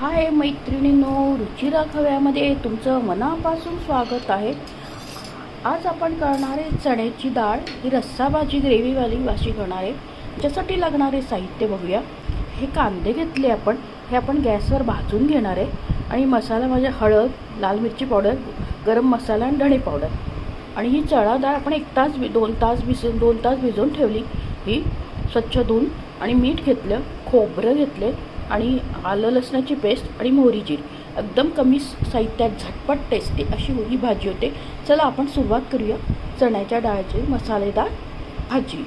हाय मैत्रिणींनो रुचिरा खव्यामध्ये तुमचं मनापासून स्वागत आहे. आज आपण करणारे चण्याची डाळ ही रस्सा भाजी ग्रेव्हीवाली भाजी करणार आहे. त्याच्यासाठी लागणारे साहित्य बघूया. हे कांदे घेतले आपण. हे आपण गॅसवर भाजून घेणार आहे. आणि मसाला म्हणजे हळद लाल मिरची पावडर गरम मसाला आणि धणे पावडर. आणि ही चणा डाळ आपण एक तास भि- दोन तास भिजून दोन तास भिजवून ठेवली. ही स्वच्छ धुवून आणि मीठ घेतलं खोबरं घेतले आणि आलं लसणाची पेस्ट आणि मोहरी एकदम कमी साहित्यात झटपट टेस्टी अशी ही भाजी होते. चला आपण सुरुवात करूया चण्याच्या डाळीची मसालेदार भाजी.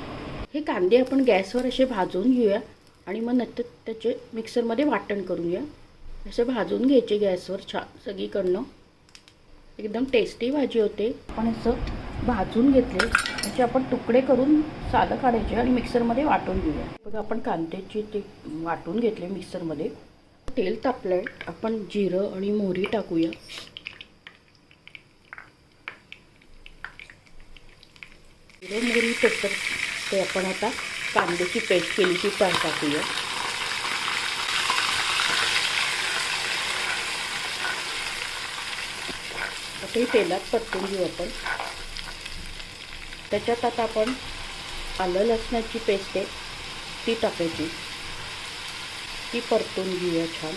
हे कांदे आपण गॅसवर असे भाजून घेऊया आणि मग नंतर त्याचे मिक्सरमध्ये वाटण करूया. असे भाजून घ्यायचे गॅसवर छान सगळीकडनं. एकदम टेस्टी भाजी होते. आपण असं भाजून घेतले त्याचे आपण तुकडे करून सालं काढायचे आणि मिक्सरमध्ये वाटून घेऊया. बघा आपण कांद्याची ते वाटून घेतले मिक्सरमध्ये. तेल तापलंय. आपण जिरं आणि मोहरी टाकूया. जिरं मोहरी तर ते आपण आता कांद्याची पेस्ट केली ती पण टाकूया. आता ही तेलात परतून घेऊ आपण. त्याच्यात आता आपण आलं लसणाची पेस्ट आहे ती टाकायची. ती परतून घेऊया छान.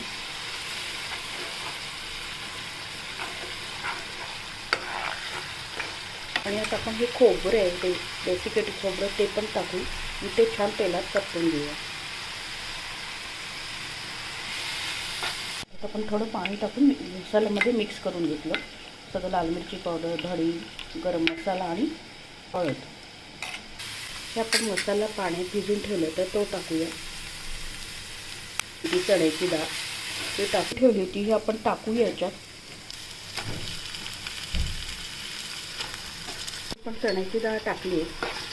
आणि आता आपण हे खोबरं आहे ते डेसिकेट खोबरं ते पण टाकू आणि ते छान तेलात परतून घेऊया. आता आपण थोडं पाणी टाकून मसाल्यामध्ये मिक्स करून घेतलं. सगळं लाल मिरची पावडर धडी गरम मसाला आणि हळद. हे आपण मसाला पाण्यात भिजून ठेवलं तर तो टाकूया. जी चण्याची डाळ. ते टाकून ठेवली होती ही आपण टाकूया याच्यात. आपण चण्याची डाळ टाकली आहे.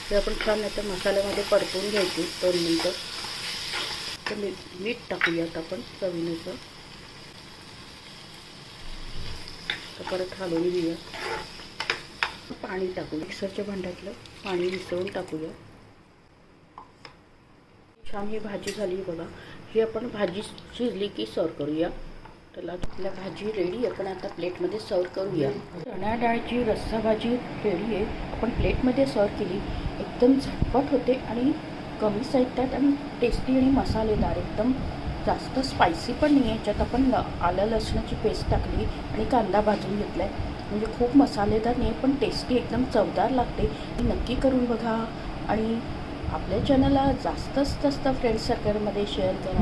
ते आपण छान याच्या मसाल्यामध्ये परतून घ्यायची दोन मिनटं. तर मी मीठ टाकूयात आपण चवीनुसार. तर परत हलवून घेऊया. पाणी टाकू मिक्सरच्या भांड्यातलं पाणी मिसळून टाकूया. छान ही भाजी झाली बघा. ही आपण भाजी शिजली की सर्व करूया. त्याला आपल्या भाजी रेडी आपण आता प्लेटमध्ये सर्व करूया. चण्या डाळची रस्सा भाजी रेडी आहे. आपण प्लेटमध्ये सर्व केली. एकदम झटपट होते आणि कमी साहित्यात आणि टेस्टी आणि मसालेदार. एकदम जास्त स्पायसी पण नाही आहे याच्यात आपण ल- आलं लसणाची पेस्ट टाकली आणि कांदा भाजून घेतला आहे म्हणजे खूप मसालेदार नाही पण टेस्टी एकदम चवदार लागते. नक्की करून बघा. आणि आपल्या चॅनलला जास्तच जास्त फ्रेंड्स सर्कलमध्ये शेअर करा.